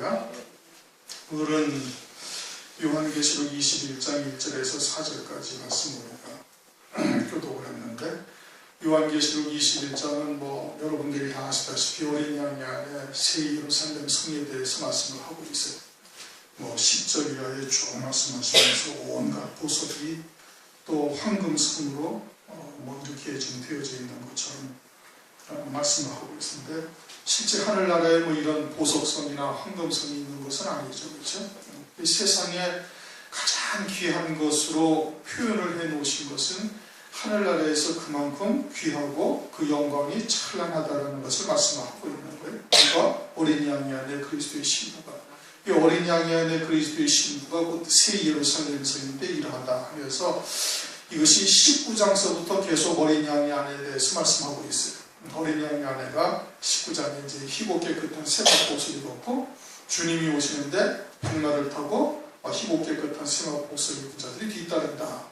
할렐루야. 오늘은 요한계시록 21장 1절에서 4절까지 말씀을 교독을 했는데 요한계시록 21장은 뭐 여러분들이 다 아시다시피 어린 양이 안에 새 예루살렘 성에 대해서 말씀을 하고 있어요. 뭐 10절 이하에 쭉 말씀하시면서 온갖 보석이 또 황금성으로 어, 뭐 이렇게 지금 되어져 있는 것처럼 어, 말씀을 하고 있는데 실제 하늘나라에 뭐 이런 보석성이나 황금성이 있는 것은 아니죠. 그렇죠? 이 세상에 가장 귀한 것으로 표현을 해 놓으신 것은 하늘나라에서 그만큼 귀하고 그 영광이 찬란하다라는 것을 말씀하고 있는 거예요. 그러니까 어린 양이 안에 그리스도의 신부가 이 어린 양이 안에 그리스도의 신부가 곧새 예루살렘 성인데 이러하다 하면서 이것이 19장서부터 계속 어린 양이 안에 대해서 말씀하고 있어요. 어린 양의 아내가 19장에 이제 희고 깨끗한 세마포옷을 입었고 주님이 오시는데 백마를 타고 희고 깨끗한 세마포옷을 입은 자들이 뒤따른다.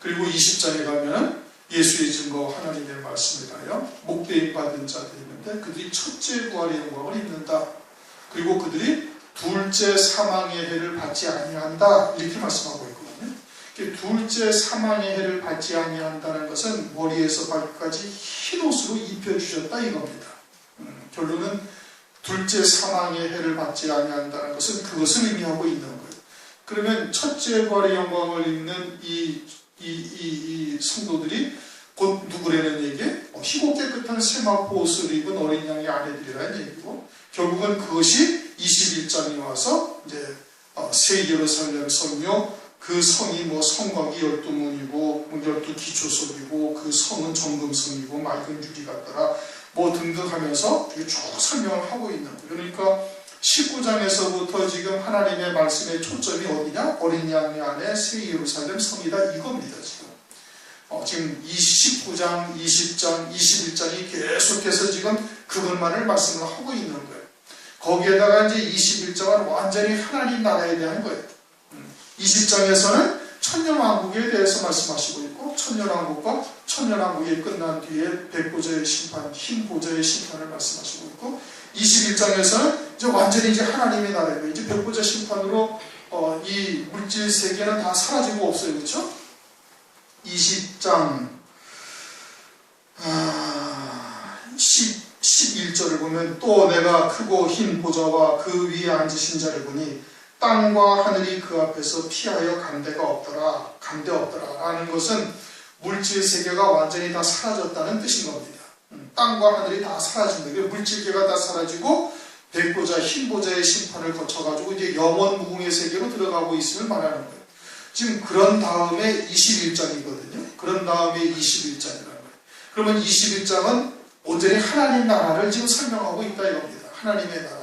그리고 20장에 가면은 예수의 증거 하나님의 하여 목대임 받은 자들이 있는데 그들이 첫째 부활의 영광을 입는다. 그리고 그들이 둘째 사망의 해를 받지 아니한다. 이렇게 말씀하고 있거 든요. 둘째 사망의 해를 받지 아니한다는 것은 머리에서 발끝까지 흰 옷으로 입혀주셨다 이겁니다. 음, 결론은 둘째 사망의 해를 받지 아니한다는 것은 그것을 의미하고 있는 거예요. 그러면 첫째 부활의 영광을 입는 이, 이, 이, 이 성도들이 곧 누구라는 얘기에 희고 깨끗한 세마포 옷을 입은 어린 양의 아내들이라는 얘기고 결국은 그것이 21장에 와서 이제 어, 새 예루살렘 성요 그 성이 뭐 성곽이 열두 문이고 뭐 열두 기초석이고 그 성은 정금성이고 맑은 유리 같더라 뭐 등등 하면서 쭉 설명을 하고 있는. 그러니까 19장에서부터 지금 하나님의 말씀의 초점이 어디냐? 어린 양의 안에 새 예루살렘 성이다 이겁니다 지금. 어, 지금 19장, 20장, 21장이 계속해서 지금 그것만을 말씀을 하고 있는 거예요. 거기에다가 이제 21장은 완전히 하나님 나라에 대한 거예요. 20장에서는 천년왕국에 대해서 말씀하시고 있고 천년왕국과 천년왕국이 끝난 뒤에 백보자의 심판, 흰 보자의 심판을 말씀하시고 있고 21장에서는 이제 완전히 이제 하나님의 나라예요. 이제 백보자 심판으로 어, 이 물질 세계는 다 사라지고 없어요. 그렇죠? 20장 아, 10, 11절을 보면 또 내가 크고 흰 보좌와 그 위에 앉으신 자를 보니 땅과 하늘이 그 앞에서 피하여 간데가 없더라, 간데 없더라. 라는 것은 물질 세계가 완전히 다 사라졌다는 뜻인 겁니다. 음, 땅과 하늘이 다 사라진다. 물질계가 다 사라지고 백보자, 흰보자의 심판을 거쳐가지고 이제 영원 무궁의 세계로 들어가고 있음을 말하는 거예요. 지금 그런 다음에 21장이거든요. 그런 다음에 21장이라는 거예요. 그러면 21장은 온전히 하나님 나라를 지금 설명하고 있다 이겁니다. 하나님의 나라.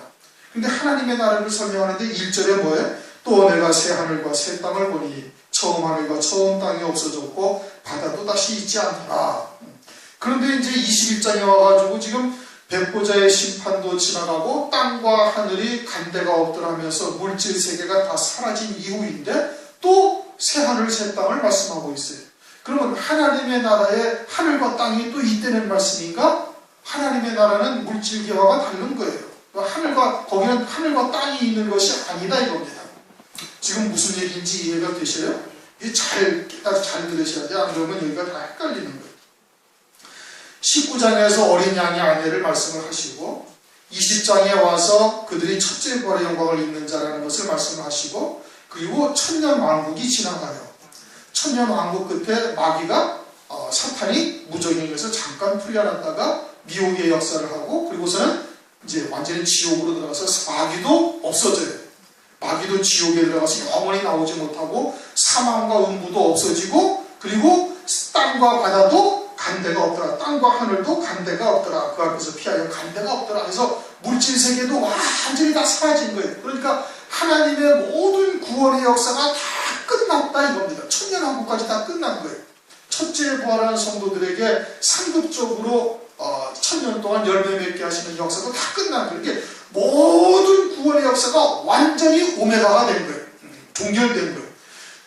근데 하나님의 나라를 설명하는데 1절에 뭐예요? 또 내가 새 하늘과 새 땅을 보니 처음 하늘과 처음 땅이 없어졌고 바다도 다시 있지 않더라. 그런데 이제 21장에 와가지고 지금 백보자의 심판도 지나가고 땅과 하늘이 간데가 없더라면서 물질 세계가 다 사라진 이후인데 또 새 하늘 새 땅을 말씀하고 있어요. 그러면 하나님의 나라에 하늘과 땅이 또 있다는 말씀인가? 하나님의 나라는 물질계와가 다른 거예요. 하늘과 거기는 하늘과 땅이 있는 것이 아니다 이겁니다. 지금 무슨 얘기인지 이해가 되셔요? 잘 깨닫 잘 들으셔야 돼. 안 그러면 여기가 다 헷갈리는 거예요. 19장에서 어린 양의 아내를 말씀을 하시고 20장에 와서 그들이 첫째 부활의 영광을 입는 자라는 것을 말씀을 하시고 그리고 천년 왕국이 지나가요. 천년 왕국 끝에 마귀가 어, 사탄이 무적행에서 잠깐 풀려났다가 미혹의 역사를 하고 그리고서는 이제 완전히 지옥으로 들어가서 마귀도 없어져요. 마귀도 지옥에 들어가서 영원히 나오지 못하고 사망과 음부도 없어지고 그리고 땅과 바다도 간데가 없더라. 땅과 하늘도 간데가 없더라. 그 앞에서 피하여 간데가 없더라. 그래서 물질 세계도 완전히 다 사라진 거예요. 그러니까 하나님의 모든 구원의 역사가 다 끝났다 이겁니다. 천년왕국까지 다 끝난 거예요. 첫째 부활하는 성도들에게 상급적으로 어, 천년 동안 열매 맺게 하시는 역사도 다 끝난 거예요. 이게 모든 구원의 역사가 완전히 오메가가 된 거예요. 종결된 거예요.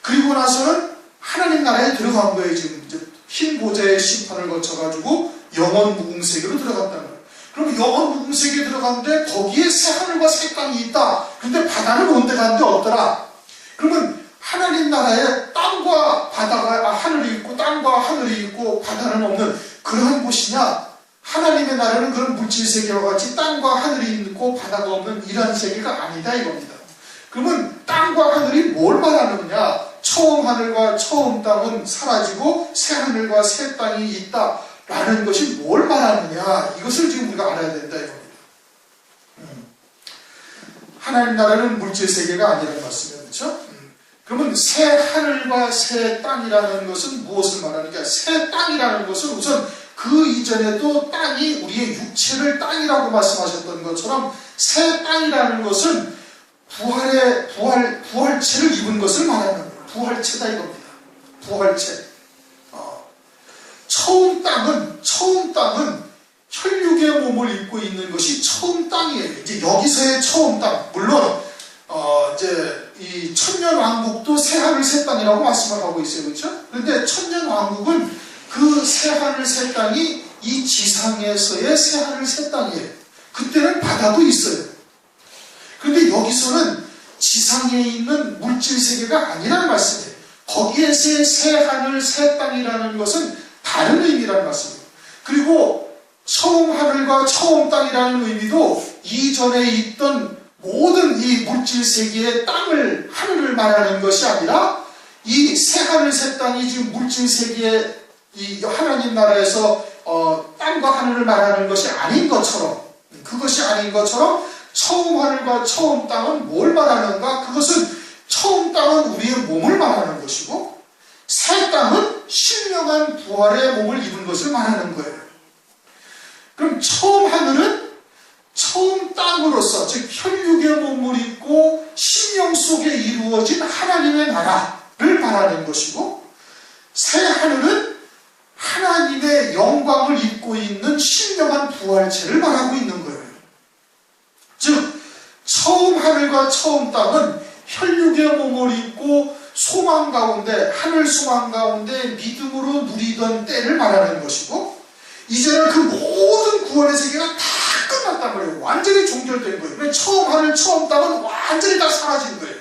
그리고 나서는 하나님 나라에 들어간 거예요. 지금 이제 흰 보좌의 심판을 거쳐가지고 영원 무궁 세계로 들어갔다는 거예요. 그럼 영원 무궁 세계에 들어갔는데 거기에 새 하늘과 새 땅이 있다. 근데 바다는 온데 간데 없더라. 그러면 하나님 나라에 땅과 바다가 아, 하늘이 있고 땅과 하늘이 있고 바다는 없는 그러한 곳이냐? 하나님의 나라는 그런 물질 세계와 같이 땅과 하늘이 있고 바다가 없는 이러한 세계가 아니다 이겁니다. 그러면 땅과 하늘이 뭘 말하느냐? 처음 하늘과 처음 땅은 사라지고 새 하늘과 새 땅이 있다 라는 것이 뭘 말하느냐? 이것을 지금 우리가 알아야 된다 이겁니다. 음. 하나님 나라는 물질 세계가 아니라는 말씀이에요, 그렇죠? 음. 그러면 새 하늘과 새 땅이라는 것은 무엇을 말하느냐? 새 땅이라는 것은 우선 그 이전에도 땅이 우리의 육체를 땅이라고 말씀하셨던 것처럼 새 땅이라는 것은 부활의 부활 부활체를 입은 것을 말하는 거예요. 부활체다 이겁니다. 부활체. 어, 처음 땅은 처음 땅은 혈육의 몸을 입고 있는 것이 처음 땅이에요. 이제 여기서의 처음 땅 물론 어, 이제 이 천년 왕국도 새 하늘 새 땅이라고 말씀을 하고 있어요, 그렇죠? 그런데 천년 왕국은 그 새 하늘 새 땅이 이 지상에서의 새 하늘 새 땅이에요. 그때는 바다도 있어요. 그런데 여기서는 지상에 있는 물질 세계가 아니라는 말씀이에요. 거기에서의 새 하늘 새 땅이라는 것은 다른 의미라는 말씀이에요. 그리고 처음 하늘과 처음 땅이라는 의미도 이전에 있던 모든 이 물질 세계의 땅을 하늘을 말하는 것이 아니라 이 새 하늘 새 땅이 지금 물질 세계의 이 하나님 나라에서 어, 땅과 하늘을 말하는 것이 아닌 것처럼 그것이 아닌 것처럼 처음 하늘과 처음 땅은 뭘 말하는가? 그것은 처음 땅은 우리의 몸을 말하는 것이고 새 땅은 신령한 부활의 몸을 입은 것을 말하는 거예요. 그럼 처음 하늘은 처음 땅으로서 즉 혈육의 몸을 입고 심령 속에 이루어진 하나님의 나라를 말하는 것이고 새 하늘은 하나님의 영광을 입고 있는 신령한 부활체를 말하고 있는 거예요. 즉 처음 하늘과 처음 땅은 혈육의 몸을 입고 소망 가운데 하늘 소망 가운데 믿음으로 누리던 때를 말하는 것이고 이제는 그 모든 구원의 세계가 다 끝났단 말이에요. 완전히 종결된 거예요. 처음 하늘 처음 땅은 완전히 다 사라진 거예요.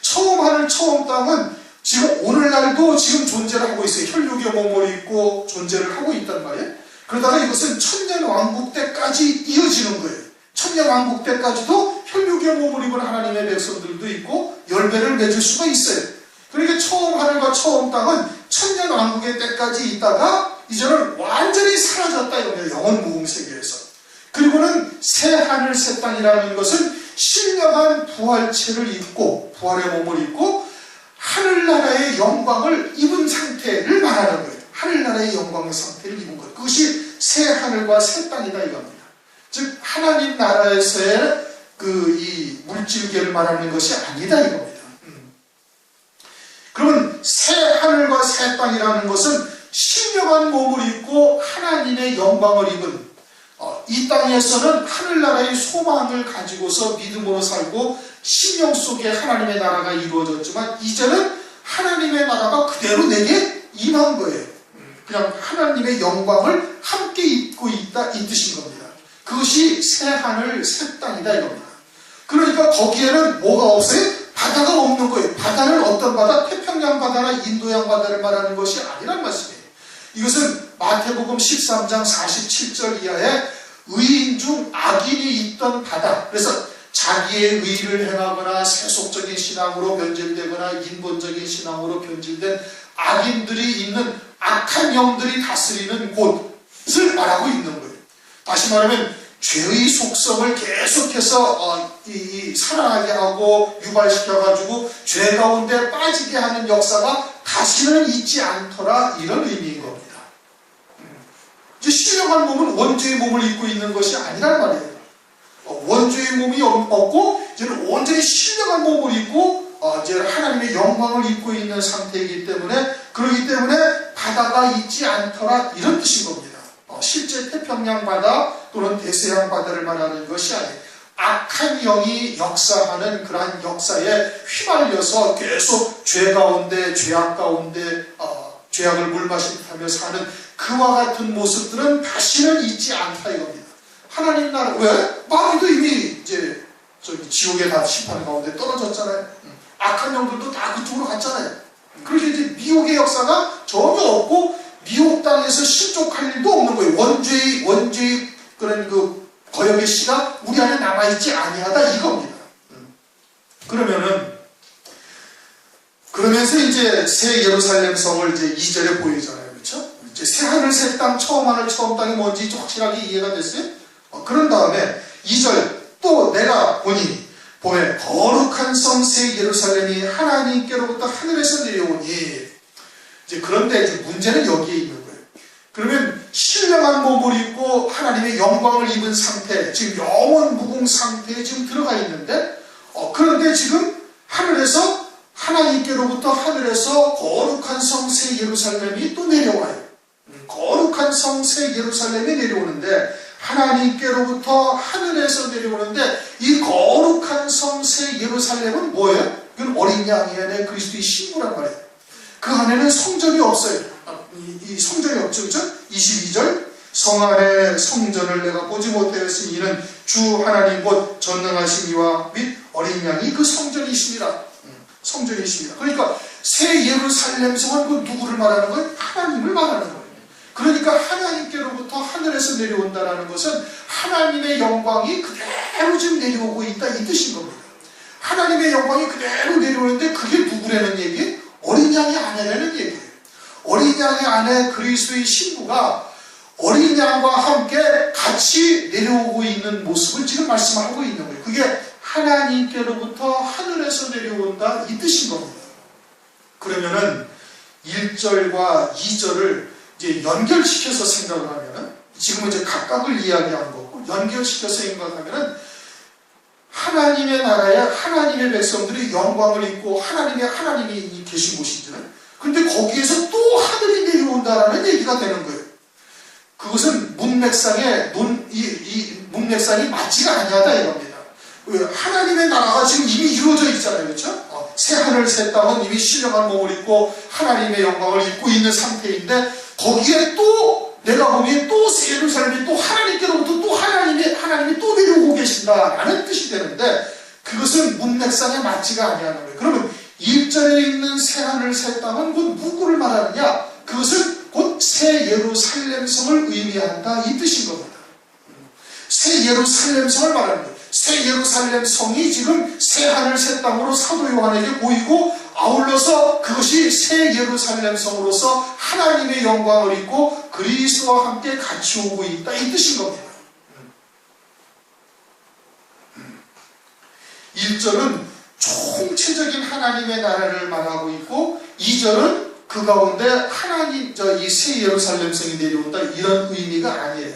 처음 하늘 처음 땅은 지금 오늘날도 지금 존재를 하고 있어요. 혈육의 몸을 입고 존재를 하고 있단 말이에요. 그러다가 이것은 천년 왕국 때까지 이어지는 거예요. 천년 왕국 때까지도 혈육의 몸을 입은 하나님의 백성들도 있고 열매를 맺을 수가 있어요. 그러니까 처음 하늘과 처음 땅은 천년 왕국의 때까지 있다가 이제는 완전히 사라졌다 이겁니다. 영원 무궁 세계에서. 그리고는 새 하늘 새 땅이라는 것은 신령한 부활체를 입고 부활의 몸을 입고 하늘나라의 영광을 입은 상태를 말하는 거예요. 하늘나라의 영광의 상태를 입은 것. 그것이 새 하늘과 새 땅이다 이겁니다. 즉 하나님 나라에서의 그 이 물질계를 말하는 것이 아니다 이겁니다. 음. 그러면 새 하늘과 새 땅이라는 것은 신령한 몸을 입고 하나님의 영광을 입은 어, 이 땅에서는 하늘나라의 소망을 가지고서 믿음으로 살고 신령 속에 하나님의 나라가 이루어졌지만 이제는 하나님의 나라가 그대로 내게 임한 거예요. 음, 그냥 하나님의 영광을 함께 입고 있다 이 뜻인 겁니다. 그것이 새 하늘 새 땅이다 이겁니다. 그러니까 거기에는 뭐가 없어요? 바다가 없는 거예요. 바다는 어떤 바다? 태평양 바다나 인도양 바다를 말하는 것이 아니란 말씀이에요. 이것은 마태복음 13장 47절 이하에 의인 중 악인이 있던 바다. 그래서 자기의 의를 행하거나 세속적인 신앙으로 변질되거나 인본적인 신앙으로 변질된 악인들이 있는 악한 영들이 다스리는 곳을 말하고 있는 거예요. 다시 말하면 죄의 속성을 계속해서 어, 이, 이 살아나게 하고 유발시켜가지고 죄 가운데 빠지게 하는 역사가 다시는 있지 않더라 이런 의미인 겁니다. 음. 이제 신령한 몸은 원죄의 몸을 입고 있는 것이 아니란 말이에요. 어, 원죄의 몸이 없고 이제는 온전히 신령한 몸을 입고 어, 이제 하나님의 영광을 입고 있는 상태이기 때문에 그러기 때문에 바다가 있지 않더라 이런 뜻인 겁니다. 어, 실제 태평양 바다 또는 대서양 바다를 말하는 것이 아니에요. 악한 영이 역사하는 그러한 역사에 휘말려서 계속 죄 가운데 죄악 가운데 어, 죄악을 물마시하며 사는 그와 같은 모습들은 다시는 있지 않다 이겁니다. 하나님 나라 왜? 마귀도 이미 이제 저기 지옥에 다 심판 가운데 떨어졌잖아요. 악한 영들도 다 그쪽으로 갔잖아요. 그렇게 이제 미혹의 역사가 전혀 없고 땅에서 실족할 일도 없는 거예요. 원죄의 원죄의 그런 그 거역의 씨가 우리 안에 남아 있지 아니하다 이겁니다. 음. 그러면은 그러면서 이제 새 예루살렘 성을 이제 2절에 보이잖아요. 그렇죠? 이제 새 하늘 새 땅 처음 하늘 처음 땅이 뭔지 좀 확실하게 이해가 됐어요? 어, 그런 다음에 2절 또 내가 보니 보에 거룩한 성 새 예루살렘이 하나님께로부터 하늘에서 내려오니 이제 그런데 이제 문제는 여기에 있는. 그러면 신령한 몸을 입고 하나님의 영광을 입은 상태, 지금 영원 무궁 상태에 지금 들어가 있는데, 어, 그런데 지금 하늘에서 하나님께로부터 하늘에서 거룩한 성새 예루살렘이 또 내려와요. 음, 거룩한 성새 예루살렘이 내려오는데 하나님께로부터 하늘에서 내려오는데 이 거룩한 성새 예루살렘은 뭐예요? 이건 어린 양이 안에 그리스도의 신부란 말이에요. 그 안에는 성전이 없어요. 아, 이, 이 성전이 없죠, 그죠? 22절 성 안에 성전을 내가 보지 못하였으니 이는 주 하나님 곧 전능하심이와 및 어린 양이 그 성전이십니다. 음, 성전이십니다. 그러니까 새 예루살렘 성은 그 누구를 말하는 거예요? 하나님을 말하는 거예요. 그러니까 하나님께로부터 하늘에서 내려온다는 것은 하나님의 영광이 그대로 지금 내려오고 있다 이 뜻인 겁니다. 하나님의 영광이 그대로 내려오는데 그게 누구라는 얘기? 어린 양의 아내라는 얘기예요. 어린 양의 아내 그리스도의 신부가 어린 양과 함께 같이 내려오고 있는 모습을 지금 말씀하고 있는 거예요. 그게 하나님께로부터 하늘에서 내려온다 이 뜻인 겁니다. 그러면은 1절과 2절을 이제 연결시켜서 생각을 하면은 지금은 이제 각각을 이야기한 거고 연결시켜서 생각하면은 하나님의 나라에 하나님의 백성들이 영광을 입고 하나님의 하나님이 계신 곳이잖아요. 근데 거기에서 또 하늘이 내려온다라는 얘기가 되는 거예요. 그것은 문맥상에 문, 이, 이 문맥상이 맞지가 아니하다 이겁니다. 왜? 하나님의 나라가 지금 이미 이루어져 있잖아요. 그렇죠? 어, 새 하늘 새 땅은 이미 신령한 몸을 입고 하나님의 영광을 입고 있는 상태인데 거기에 또 내가 보기에 또 예루살렘이 또 하나님께로부터 또 하나님이 하나님이 또 내려오고 계신다라는 뜻이 되는데 그것은 문맥상에 맞지가 아니하는 거예요. 그러면 1절에 있는 새 하늘 새 땅은 곧 누구를 말하느냐? 그것은 곧 새 예루살렘 성을 의미한다 이 뜻인 겁니다. 새 예루살렘 성을 거예요. 새 예루살렘 성이 지금 새 하늘 새 땅으로 사도 요한에게 보이고 아울러서 그것이 새 예루살렘 성으로서 하나님의 영광을 입고 그리스도와 함께 같이 오고 있다 이 뜻인 겁니다. 1절은 총체적인 하나님의 나라를 말하고 있고 2절은 그 가운데 하나님 저 이 새 예루살렘 성이 내려온다 이런 의미가 아니에요.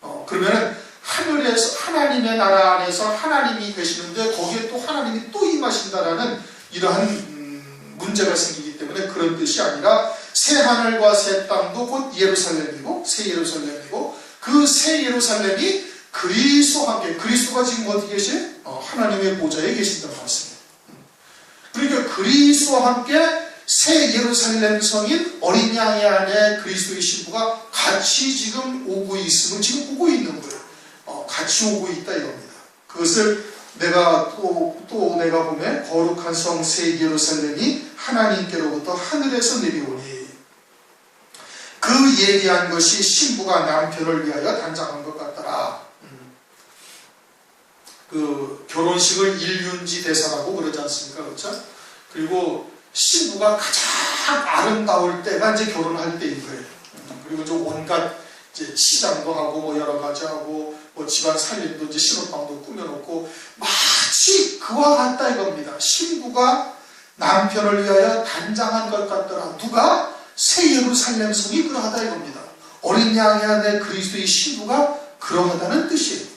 어, 그러면은 하늘에서 하나님의 나라 안에서 하나님이 계시는데 거기에 또 하나님이 또 임하신다라는 이러한 음, 문제가 생기기 때문에 그런 뜻이 아니라 새 하늘과 새 땅도 곧 예루살렘이고 새 예루살렘이고 그 새 예루살렘이 그리스도와 함께 그리스도가 지금 어디 계세요? 어, 하나님의 보좌에 계신다고 말씀입니다. 그러니까 그리스도와 함께 새 예루살렘 성인 어린 양의 안에 그리스도의 신부가 같이 지금 오고 있음을 지금 보고 있는 거예요. 어, 같이 오고 있다 이겁니다. 그것을 내가 또, 또 내가 보면 거룩한 성 새 예루살렘이 하나님께로부터 하늘에서 내려오니 그 얘기한 것이 신부가 남편을 위하여 단장한 것 같더라. 음. 그 결혼식을 일륜지 대사라고 그러지 않습니까? 그렇죠? 그리고 신부가 가장 아름다울 때가 이제 결혼할 때인 거예요. 음, 그리고 좀 온갖 이제 치장도 하고 뭐 여러 가지 하고 뭐 집안 살림도 이제 신혼방도 꾸며놓고 마치 그와 같다 이겁니다. 신부가 남편을 위하여 단장한 것 같더라. 누가? 새 예루살렘 성이 그러하다 이겁니다. 어린 양의 안에 그리스도의 신부가 그러하다는 뜻이에요.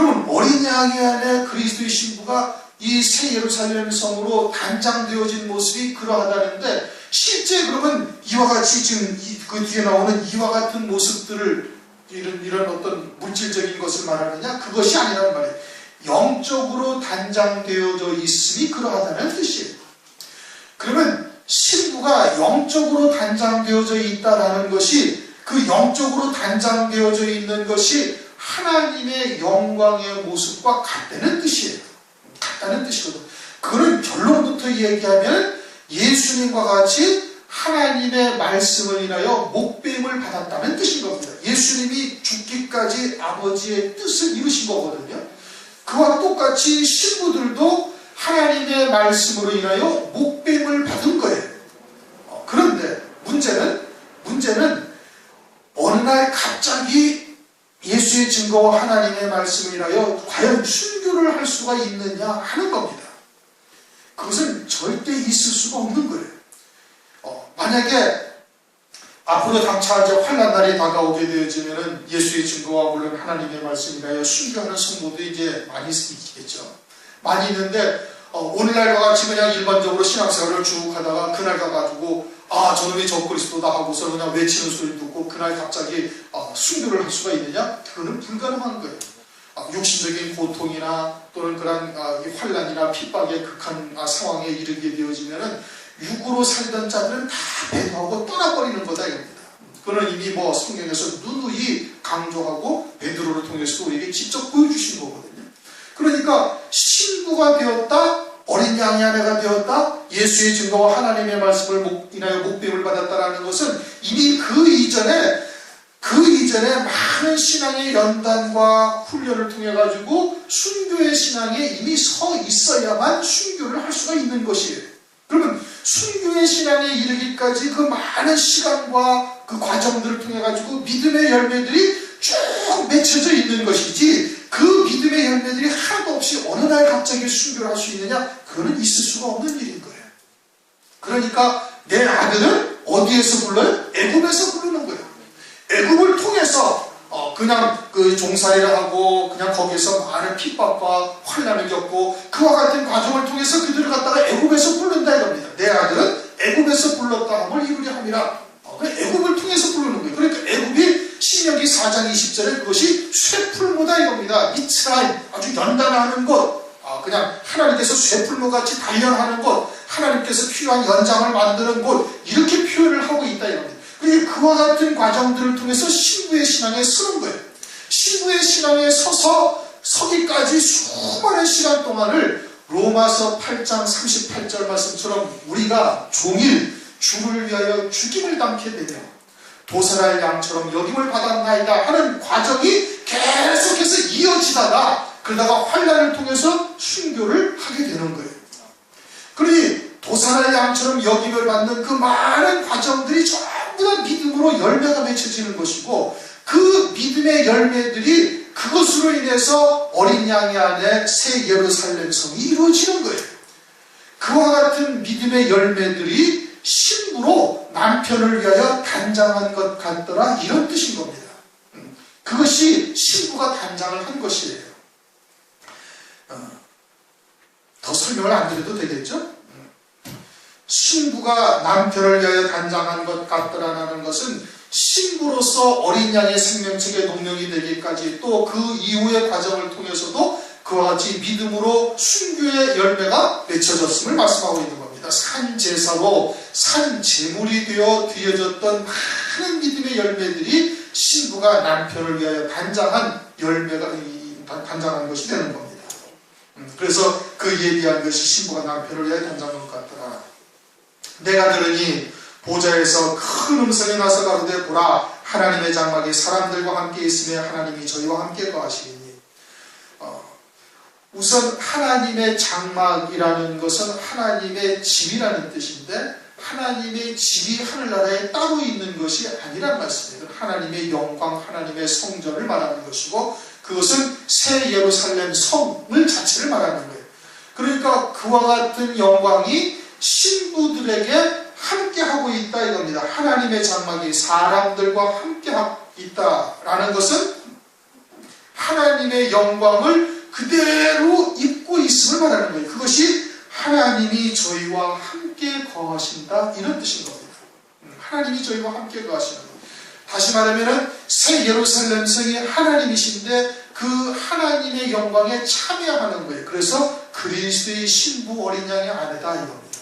그러면 어린 양의 안에 그리스도의 신부가 이 새 예루살렘 성으로 단장되어진 모습이 그러하다는데 실제 그러면 이와 같이 지금 이- 그 뒤에 나오는 이와 같은 모습들을 이런 이런 어떤 물질적인 것을 말하느냐 그것이 아니란 말이에요. 영적으로 단장되어져 있음이 그러하다는 뜻이에요. 그러면 신부가 영적으로 단장되어져 있다라는 것이 그 영적으로 단장되어져 있는 것이 하나님의 영광의 모습과 같다는 뜻이에요. 같다는 뜻이거든. 그거는 결론부터 얘기하면 예수님과 같이 하나님의 말씀을 인하여 목배임을 받았다는 뜻인 겁니다. 예수님이 죽기까지 아버지의 뜻을 이루신 거거든요. 그와 똑같이 신부들도 하나님의 말씀으로 인하여 목배임을 받은 거예요. 어, 그런데 문제는 문제는 어느 날 갑자기 예수의 증거와 하나님의 말씀을 인하여 과연 순교를 할 수가 있느냐 하는 겁니다. 그것은 절대 있을 수가 없는 거예요. 어, 만약에 앞으로 장차 이제 환란 날이 다가오게 되어지면은 예수의 증거와 물론 하나님의 말씀이나요 순교하는 성도들이 이제 많이 있겠죠. 많이 있는데 어, 오늘날과 같이 그냥 일반적으로 신앙생활을 쭉 하다가 그날 가가지고 아 저놈이 저 그리스도다 하고서 그냥 외치는 소리 듣고 그날 갑자기 어, 순교를 할 수가 있느냐? 그거는 불가능한 거예요. 아, 육신적인 고통이나 또는 그런 아, 이 환란이나 핍박의 극한 아, 상황에 이르게 되어지면은 육으로 살던 자들은 다 배도하고 떠나버리는 거다 이겁니다. 그거는 이미 뭐 성경에서 누누이 강조하고 베드로를 통해서 우리에게 직접 보여주신 거거든요. 그러니까 신부가 되었다, 어린 양의 아내가 되었다, 예수의 증거와 하나님의 말씀을 목, 인하여 목배임을 받았다라는 것은 이미 그 이전에 그 이전에 많은 신앙의 연단과 훈련을 통해 가지고 순교의 신앙에 이미 서 있어야만 순교를 할 수가 있는 것이에요. 그러면 순교의 신앙에 이르기까지 그 많은 시간과 그 과정들을 통해 가지고 믿음의 열매들이 쭉 맺혀져 있는 것이지 그 믿음의 열매들이 하나도 없이 어느 날 갑자기 순교를 할 수 있느냐? 그거는 있을 수가 없는 일인 거예요. 그러니까 내 아들은 어디에서 불러요? 애굽에서 부르는 거예요. 애굽을 통해서 어, 그냥 그 종살이를 하고 그냥 거기서 많은 핍박과 환란을 겪고 그와 같은 과정을 통해서 그들을 갖다가 애굽에서 부른다 이겁니다. 내 아들은 애굽에서 불렀다 함을 이루려 함이라. 어, 그 애굽을 통해서 애굽이 신명기 4장 20절에 그것이 쇠풀무다 이겁니다. 미츠라임 아주 연단하는 곳. 아, 그냥 하나님께서 쇠풀무같이 단련하는 곳, 하나님께서 필요한 연장을 만드는 곳 이렇게 표현을 하고 있다 이겁니다. 그와 같은 과정들을 통해서 신부의 신앙에 서는 거예요. 신부의 신앙에 서서 서기까지 수많은 시간 동안을 로마서 8장 38절 말씀처럼 우리가 종일 주를 위하여 죽임을 당게 되며 도살할 양처럼 여김을 받았나이다 하는 과정이 계속해서 이어지다가 그러다가 환란을 통해서 순교를 하게 되는 거예요. 그러니 도살할 양처럼 여김을 받는 그 많은 과정들이 전부 다 믿음으로 열매가 맺혀지는 것이고 그 믿음의 열매들이 그것으로 인해서 어린 양이 안에 새 예루살렘 성이 이루어지는 거예요. 그와 같은 믿음의 열매들이 신부로 남편을 위하여 단장한 것 같더라 이런 뜻인 겁니다. 음, 그것이 신부가 단장을 한 것이에요. 어, 더 설명을 안 드려도 되겠죠? 음, 신부가 남편을 위하여 단장한 것 같더라라는 것은 신부로서 어린 양의 생명책의 동력이 되기까지 또 그 이후의 과정을 통해서도 그와 같이 믿음으로 순교의 열매가 맺혀졌음을 말씀하고 있는 겁니다. 산 제사로 산 제물이 되어 뒤어졌던 많은 믿음의 열매들이 신부가 남편을 위하여 단장한 열매가 단장한 것이 되는 겁니다. 음, 그래서 그 예비한 것이 신부가 남편을 위하여 단장한 것 같더라. 내가 들으니 보좌에서 큰 음성이 나서 가로되 보라 하나님의 장막이 사람들과 함께 있으며 하나님이 저희와 함께 거하시리니 어, 우선 하나님의 장막이라는 것은 하나님의 집이라는 뜻인데 하나님의 집이 하늘나라에 따로 있는 것이 아니란 말씀이에요. 하나님의 영광, 하나님의 성전을 말하는 것이고 그것은 새 예루살렘 성을 자체를 말하는 거예요. 그러니까 그와 같은 영광이 신부들에게 함께 하고 있다 이겁니다. 하나님의 장막이 사람들과 함께 있다라는 것은 하나님의 영광을 그대로 입고 있음을 말하는 거예요. 그것이 하나님이 저희와 함께 거하신다 이런 뜻인 겁니다. 하나님이 저희와 함께 거하시는 거예요. 다시 말하면 새 예루살렘 성이 하나님이신데 그 하나님의 영광에 참여하는 거예요. 그래서 그리스도의 신부 어린 양의 아내다 이겁니다.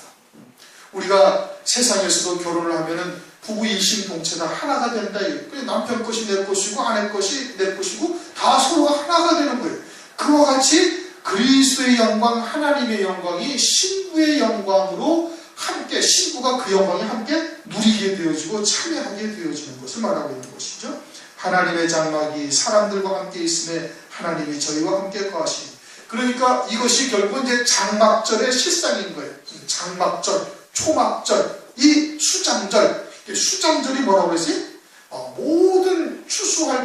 우리가 세상에서도 결혼을 하면은 부부 일심 동체다 하나가 된다. 그래서 남편 것이 내 것이고 아내 것이 내 것이고 다 서로가 하나가 되는 거예요. 그와 같이 그리스도의 영광, 하나님의 영광이 신부의 영광으로 함께 신부가 그 영광에 함께 누리게 되어지고 참여하게 되어지는 것을 말하고 있는 것이죠. 하나님의 장막이 사람들과 함께 있음에 하나님이 저희와 함께 거하시니 그러니까 이것이 결국 이제 장막절의 실상인 거예요. 장막절, 초막절, 이 수장절, 이 수장절이 뭐라고 그러지? 어, 모든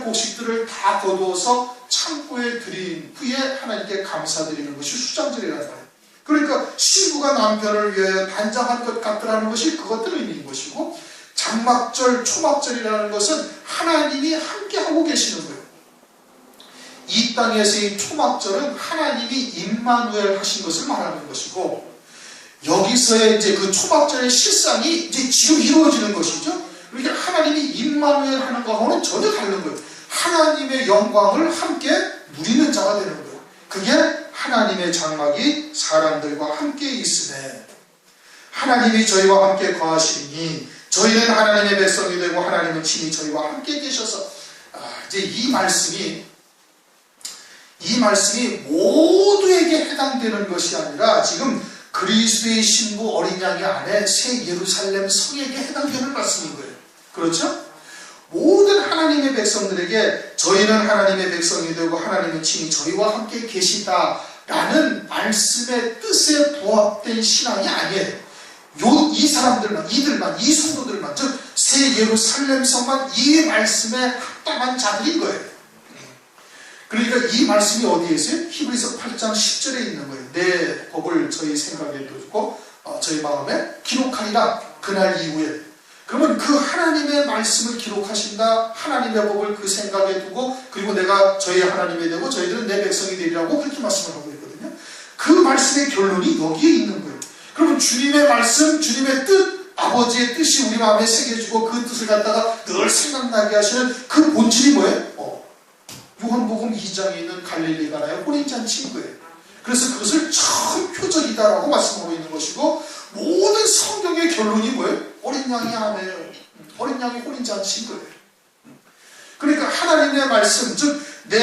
곡식들을 다 거두어서 창고에 들인 후에 하나님께 감사드리는 것이 수장절이라는 거예요. 그러니까 신부가 남편을 위하여 단장한 것 같더라는 것이 그것들 의미인 것이고 장막절, 초막절이라는 것은 하나님이 함께하고 계시는 거예요. 이 땅에서의 초막절은 하나님이 임마누엘 하신 것을 말하는 것이고 여기서의 이제 그 초막절의 실상이 이제 지금 이루어지는 것이죠. 그러니까 하나님이 임마누엘 하는 것하고는 전혀 다른 거예요. 하나님의 영광을 함께 누리는 자가 되는 거예요. 그게 하나님의 장막이 사람들과 함께 있으네. 하나님이 저희와 함께 거하시니 저희는 하나님의 백성이 되고 하나님은 친히 저희와 함께 계셔서 아, 이제 이 말씀이 이 말씀이 모두에게 해당되는 것이 아니라 지금 그리스도의 신부 어린 양의 안에 새 예루살렘 성에게 해당되는 말씀인 거예요. 그렇죠? 모든 하나님의 백성들에게 저희는 하나님의 백성이 되고 하나님은 친히 저희와 함께 계시다라는 말씀의 뜻에 부합된 신앙이 아니에요. 요, 이 사람들만, 이들만, 이 성도들만, 즉, 새 예루살렘 성만 이 말씀에 합당한 자들인 거예요. 그러니까 이 말씀이 어디에 있어요? 히브리서 8장 10절에 있는 거예요. 내 법을 저희 생각에 두고 어, 저희 마음에 기록하리라 그날 이후에 그러면 그 하나님의 말씀을 기록하신다 하나님의 법을 그 생각에 두고 그리고 내가 저희 하나님이 되고 저희들은 내 백성이 되리라고 그렇게 말씀을 하고 있거든요. 그 말씀의 결론이 여기에 있는 거예요. 그러면 주님의 말씀, 주님의 뜻, 아버지의 뜻이 우리 마음에 새겨지고 그 뜻을 갖다가 늘 생각나게 하시는 그 본질이 뭐예요? 어, 요한복음 2장에 있는 갈릴리 가나의 혼인잔치인 거예요. 그래서 그것을 처음 표적이다라고 말씀하고 있는 것이고 모든 성경의 결론이 뭐예요? 어린 양이 아내예요. 어린 양이 혼인잔치인 거예요. 그러니까 하나님의 말씀, 즉내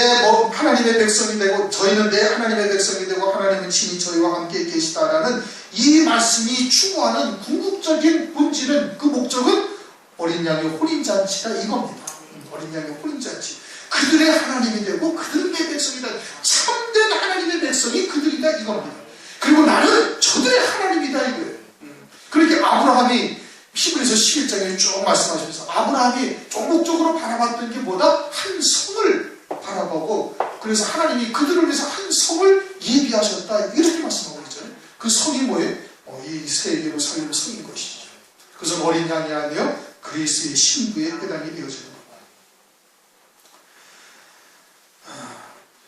하나님의 백성이 되고 저희는 내 하나님의 백성이 되고 하나님은 친히 저희와 함께 계시다라는 이 말씀이 추구하는 궁극적인 본질은 그 목적은 어린 양의 혼인잔치다 이겁니다. 어린 양의 혼인잔치. 그들의 하나님이 되고 그들은 내 백성이다. 참된 하나님의 백성이 그들이다 이겁니다. 그리고 나는 저들의 하나님이다 이거예요. 그러니까 아브라함이 히브리서 11장에 쭉 말씀하시면서 아브라함이 종목적으로 바라봤던 게 뭐다? 한 성을 바라보고 그래서 하나님이 그들을 위해서 한 성을 예비하셨다 이렇게 말씀하고 있잖아요. 그 성이 뭐예요? 어, 이 세계로 살림 성인 것이죠. 그래서 어린 양이 아니요 그리스의 신부에 해당이 되어지는 겁니다.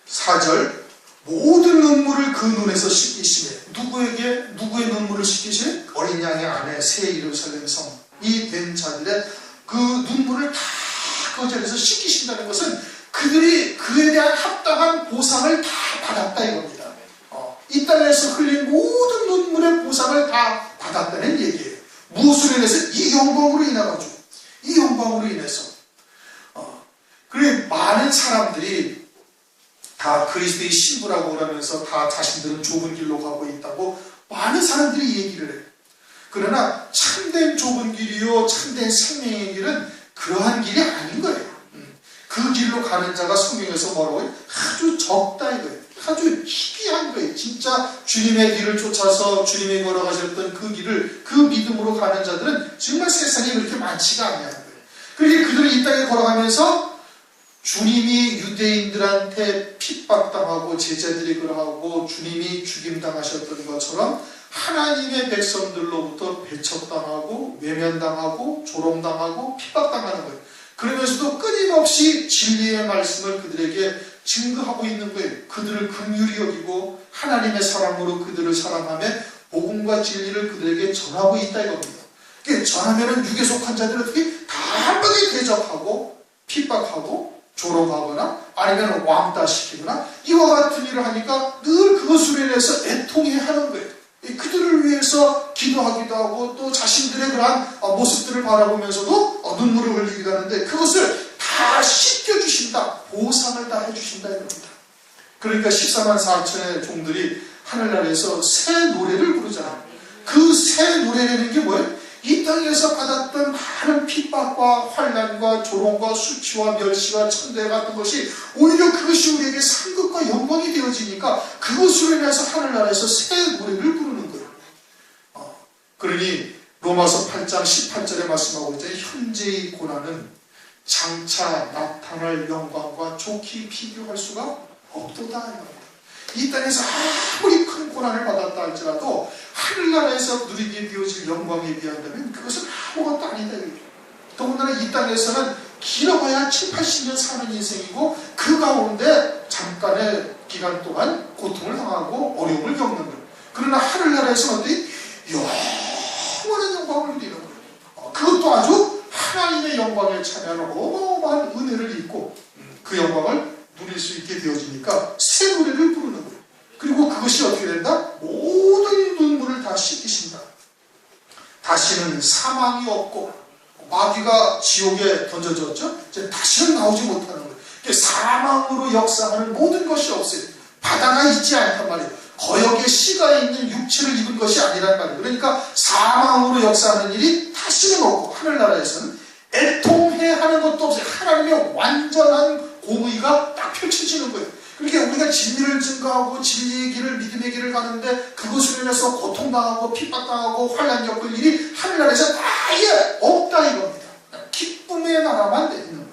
4절 모든 눈물을 그 눈에서 씻기시네 누구에게? 누구의 눈물을 씻기시네 어린 양의 아내 새 예루살렘 성이 된 자들의 그 눈물을 다 그 자리에서 씻기신다는 것은 그들이 그에 대한 합당한 보상을 다 받았다 이겁니다. 어, 이 땅에서 흘린 모든 눈물의 보상을 다 받았다는 얘기예요. 무엇으로 인해서? 이 영광으로 인해 가지고. 이 영광으로 인해서. 어, 그래 많은 사람들이 다 그리스도의 신부라고 그러면서 다 자신들은 좁은 길로 가고 있다고 많은 사람들이 얘기를 해요. 그러나 참된 좁은 길이요, 참된 생명의 길은 그러한 길이 아닌 거예요. 음. 그 길로 가는 자가 성경에서 뭐라고 해요? 아주 적다 이거예요. 아주 희귀한 거예요. 진짜 주님의 길을 쫓아서 주님이 걸어가셨던 그 길을 그 믿음으로 가는 자들은 정말 세상에 그렇게 많지가 않냐는 거예요. 그러니 그들이 이 땅에 걸어가면서 주님이 유대인들한테 핍박당하고 제자들이 그러하고 주님이 죽임당하셨던 것처럼 하나님의 백성들로부터 배척당하고 외면당하고 조롱당하고 핍박당하는 거예요. 그러면서도 끊임없이 진리의 말씀을 그들에게 증거하고 있는 거예요. 그들을 긍휼히 여기고 하나님의 사랑으로 그들을 사랑하며 복음과 진리를 그들에게 전하고 있다 이겁니다. 그러니까 전하면은 육에 속한 자들은 어떻게 다 한 번에 대적하고 핍박하고 조롱하거나 아니면 왕따시키거나 이와 같은 일을 하니까 늘 그것으로 인해서 애통해 하는 거예요. 이 그들을 위해서 기도하기도 하고 또 자신들의 그러한 어, 모습들을 바라보면서도 어, 눈물을 흘리기도 하는데 그것을 다 씻겨주신다. 보상을 다 해주신다 이겁니다. 그러니까 14만 4천의 종들이 하늘나라에서 새 노래를 부르잖아요. 그 새 노래라는 게 뭐예요? 이 땅에서 받았던 많은 핍박과 환란과 조롱과 수치와 멸시와 천대 같은 것이 오히려 그것이 우리에게 상급과 영광이 되어지니까 그것으로 인해서 하늘나라에서 새 노래를 부르는 거예요. 어, 그러니 로마서 8장 18절에 말씀하고 있잖아요. 현재의 고난은 장차 나타날 영광과 좋게 비교할 수가 없도다. 이 땅에서 아무리 큰 고난을 받았다 할지라도 하늘나라에서 누리게 되어질 영광에 비한다면 그것은 아무것도 아니다. 더군다나 이 땅에서는 길어봐야 7, 80년 사는 인생이고 그 가운데 잠깐의 기간 동안 고통을 당하고 어려움을 겪는 거예요. 그러나 하늘나라에서는 어디 영원한 영광을 누리는 거예요. 어, 그것도 아주 하나님의 영광에 참여하는 어마어마한 은혜를 입고 그 영광을 누릴 수 있게 되어지니까 새 노래를 부르는 거예요. 그리고 그것이 어떻게 된다? 모든 눈물을 다 씻기신다. 다시는 사망이 없고 마귀가 지옥에 던져졌죠. 이제 다시는 나오지 못하는 거예요. 사망으로 역사하는 모든 것이 없어요. 바다가 있지 않단 말이에요. 거역에 씨가 있는 육체를 입은 것이 아니란 말이에요. 그러니까 사망으로 역사하는 일이 다시는 없고 하늘나라에서는 애통해 하는 것도 없어요. 하나님의 완전한 공의가 딱 펼쳐지는 거예요. 그러니까 우리가 진리를 증거하고 진리의 길을 믿음의 길을 가는데 그것으로 인해서 고통당하고 핍박당하고 환란 겪을 일이 하늘나라에서 아예 없다 이겁니다. 기쁨의 나라만 되는 거예요.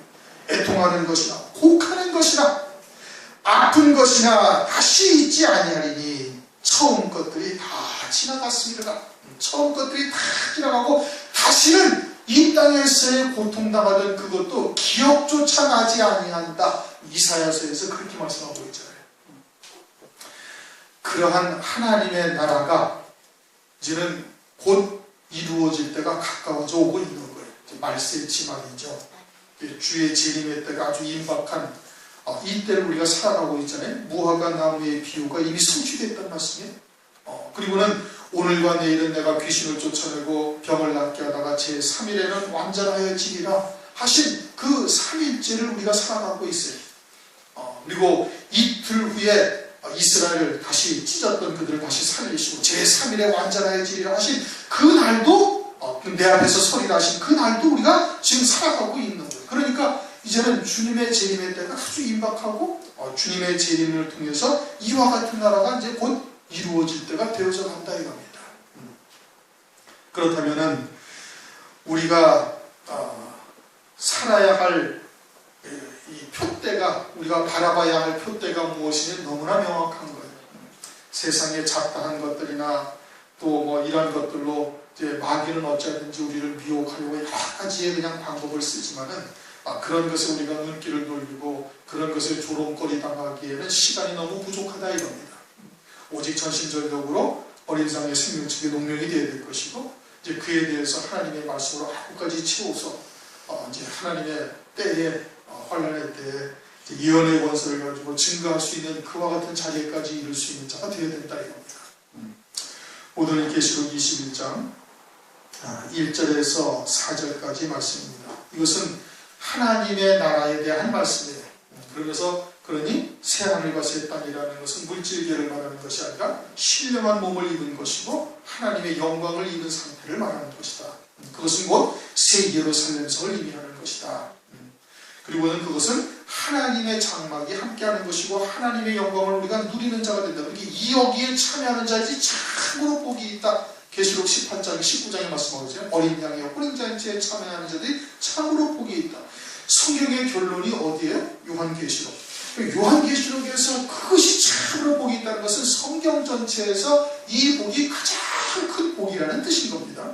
애통하는 것이나 혹하는 것이나 아픈 것이나 다시 있지 아니하리니 처음 것들이 다 지나갔습니다. 처음 것들이 다 지나가고 다시는 이 땅에서의 고통당하던 그것도 기억조차 나지 아니한다. 이사야서에서 그렇게 말씀하고 있잖아요. 그러한 하나님의 나라가 이제는 곧 이루어질 때가 가까워져 오고 있는 거예요. 말세치 말이죠. 주의 재림의 때가 아주 임박한 어, 이 때를 우리가 살아가고 있잖아요. 무화과 나무의 비유가 이미 성취됐다는 말씀이에요. 어, 그리고는 오늘과 내일은 내가 귀신을 쫓아내고 병을 낫게 하다가 제 3일에는 완전하여지리라 하신 그 3일째를 우리가 살아가고 있어요. 어, 그리고 이틀 후에 이스라엘을 다시 찢었던 그들을 다시 살리시고 제 3일에 완전하여지리라 하신 그 날도 어, 내 앞에서 서리라 하신 그 날도 우리가 지금 살아가고 있는 거예요. 그러니까 이제는 주님의 재림의 때가 아주 임박하고 어, 주님의 재림을 통해서 이와 같은 나라가 이제 곧 이루어질 때가 되어져 간다 이겁니다. 음. 그렇다면은 우리가 어, 살아야 할 이 표대가 우리가 바라봐야 할 표대가 무엇이냐 너무나 명확한 거예요. 음. 세상에 잡다한 것들이나 또 뭐 이런 것들로 이제 마귀는 어쩌든지 우리를 미혹하려고 여러 가지의 그냥 방법을 쓰지만은 아, 그런 것에 우리가 눈길을 돌리고 그런 것에 조롱거리 당하기에는 시간이 너무 부족하다 이겁니다. 오직 전심전력으로 어린 상의 생명책의 농명이 되어야 될 것이고 이제 그에 대해서 하나님의 말씀으로 하루까지 채워서 어, 이제 하나님의 때에 어, 환란의 때에 예언의 원서를 가지고 증거할 수 있는 그와 같은 자리까지 이룰 수 있는 자가 되어야 된다 이겁니다. 음. 오늘은 계시록 21장 1절에서 4절까지 말씀입니다. 이것은 하나님의 나라에 대한 말씀이에요. 그러면서 그러니 새 하늘과 새 땅이라는 것은 물질계를 말하는 것이 아니라 신령한 몸을 입은 것이고 하나님의 영광을 입은 상태를 말하는 것이다. 그것은 곧 새 예루살렘성을 의미하는 것이다. 그리고는 그것은 하나님의 장막이 함께하는 것이고 하나님의 영광을 우리가 누리는 자가 된다. 그러니 이 여기에 참여하는 자들이 참으로 복이 있다. 계시록 18장, 19장에 말씀하고 있잖아요. 어린 양의 어린 잔치에 참여하는 자들이 참으로 복이 있다. 성경의 결론이 어디에요? 요한계시록. 요한계시록에서 그것이 참으로 복이 있다는 것은 성경 전체에서 이 복이 가장 큰 복이라는 뜻인 겁니다.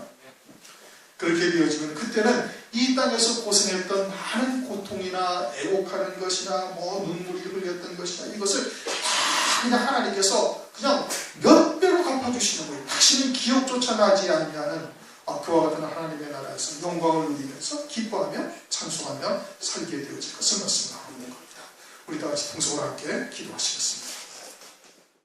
그렇게 되어지면 그때는 이 땅에서 고생했던 많은 고통이나 애곡하는 것이나 뭐 눈물이 흘렸던 것이나 이것을 다 그냥 하나님께서 그냥 몇 배로 갚아주시는 거예요. 다시는 기억조차 나지 않냐는 아, 그와 같은 하나님의 나라에서 영광을 누리면서 기뻐하며 찬송하며 살게 되어질 것을 겁니다. 우리 다 같이 동성을 함께 기도하시겠습니다.